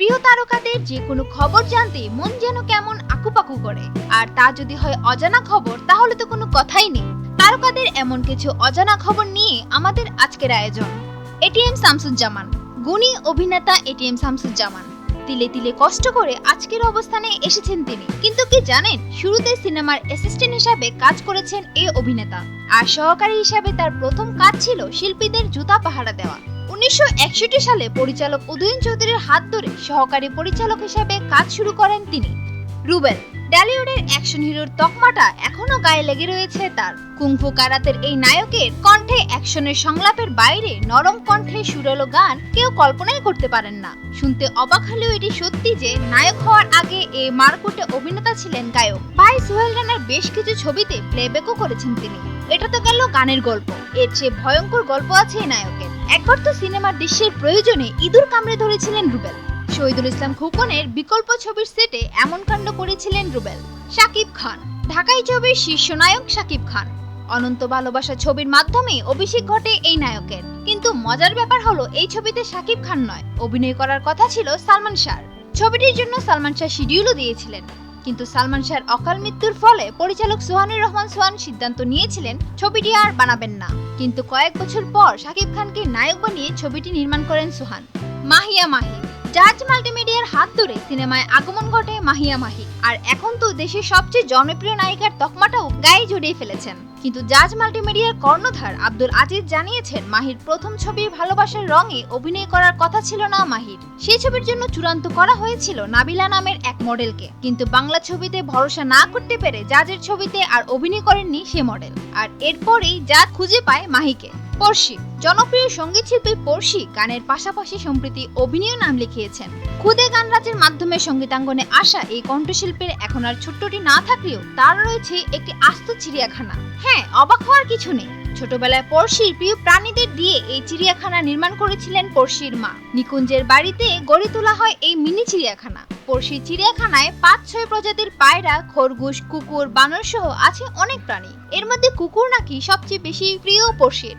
প্রিয় তারকাদের যে কোনো খবর জানতে মন যেন কেমন আকুপাকু করে। আর তা যদি হয় অজানা খবর, তাহলে তো কোনো কথাই নেই। তারকাদের এমন কিছু অজানা খবর নিয়ে আমাদের আজকের আয়োজন। এটিএম শামসুজ্জামান, গুণী অভিনেতা এটিএম শামসুজ্জামান। তিলে তিলে কষ্ট করে আজকের অবস্থানে এসেছেন তিনি। কিন্তু কি জানেন, শুরুতে সিনেমার অ্যাসিস্ট্যান্ট হিসাবে কাজ করেছেন এই অভিনেতা। আর সহকারী হিসাবে তার প্রথম কাজ ছিল শিল্পীদের জুতা পাহারা দেওয়া। উনিশশো একষট্টি সালে পরিচালক উদয়ন চৌধুরীর হাত ধরে সহকারী পরিচালক হিসাবে কাজ শুরু করেন তিনি। রুবেল, ডালিউডের অ্যাকশন হিরোর তকমাটা এখনও গায়ে লেগে রয়েছে তার। কুংফু কারাতের এই নায়কের কণ্ঠে অ্যাকশনের সংলাপের বাইরে নরম কণ্ঠে সুরালো গান কেউ কল্পনাই করতে পারেন না। শুনতে অবাক হলেও এটি সত্যি যে নায়ক হওয়ার আগে এ মারকুটে অভিনেতা ছিলেন গায়ক। ভাই সোহেল রানার বেশ কিছু ছবিতে প্লেব্যাকও করেছেন তিনি। এটা তো গেল গানের গল্প। এর চেয়ে ভয়ঙ্কর গল্প আছে এই নায়কের একবার তো সিনেমার দৃশ্যের প্রয়োজনে ইঁদুর কামড়ে ধরেছিলেন রুবেল। শহীদুল ইসলাম খোকনের বিকল্প ছবির সেটে এমন কাণ্ড করেছিলেন রুবেল। শাকিব খান, ঢাকাই ছবির শীর্ষ নায়ক শাকিব খান। অনন্ত ভালোবাসা ছবির মাধ্যমে অভিষেক ঘটে এই নায়কের। কিন্তু মজার ব্যাপার হলো, এই ছবিতে শাকিব খান নয়। অভিনয় করার কথা ছিল সালমান শাহর। ছবিটির জন্য সালমান শাহ শিডিউলও দিয়েছিলেন। কিন্তু সালমান শাহের অকাল মৃত্যুর ফলে পরিচালক সোহানুর রহমান সোহান সিদ্ধান্ত নিয়েছিলেন, ছবিটি আর বানাবেন না। কিন্তু কয়েক বছর পর শাকিব খানকে নায়ক বানিয়ে ছবিটি নির্মাণ করেন সোহান। মাহিয়া মাহি। জাজ মাল্টিমিডিয়ার হাত ধরে সিনেমায় আগমন ঘটে মাহিয়া মাহি। আর এখন তো দেশের সবচেয়ে জনপ্রিয় নায়িকার তকমাটাও গায়ে জড়িয়ে ফেলেছেন। কিন্তু জাজ মাল্টিমিডিয়ার কর্ণধার আব্দুল আজিজ জানিয়েছেন, মাহির প্রথম ছবি ভালোবাসার রঙে অভিনয় করার কথা ছিল না মাহির। সেই ছবির জন্য চূড়ান্ত করা হয়েছিল নাবিলা নামের এক মডেলকে। কিন্তু বাংলা ছবিতে ভরসা না করতে পেরে জাজের ছবিতে আর অভিনয় করেননি সে মডেল। আর এরপরেই জাজ খুঁজে পায় মাহিকে। পড়শি। জনপ্রিয় সংগীত শিল্পী পড়শি গানের পাশাপাশি সম্প্রতি অভিনয় নাম লিখিয়েছেন। খুদে গান রাজের মাধ্যমে সঙ্গীতাঙ্গনে আসা এই কণ্ঠশিল্পীর এখন আর ছোট্টটি না থাকলেও তার রয়েছে একটি আস্ত চিড়িয়াখানা। হ্যাঁ অবাক হওয়ার কিছু নেই। ছোটবেলায় পড়শির প্রিয় প্রাণীদের দিয়ে এই চিড়িয়াখানা নির্মাণ করেছিলেন পড়শির মা। নিকুঞ্জের বাড়িতে গড়ে তোলা হয় এই মিনি চিড়িয়াখানা। পড়শি চিড়িয়াখানায় পাঁচ ছয় প্রজাতির পায়রা, খরগোশ, কুকুর বানর সহ আছে অনেক প্রাণী। এর মধ্যে কুকুর নাকি সবচেয়ে বেশি প্রিয় পড়শির?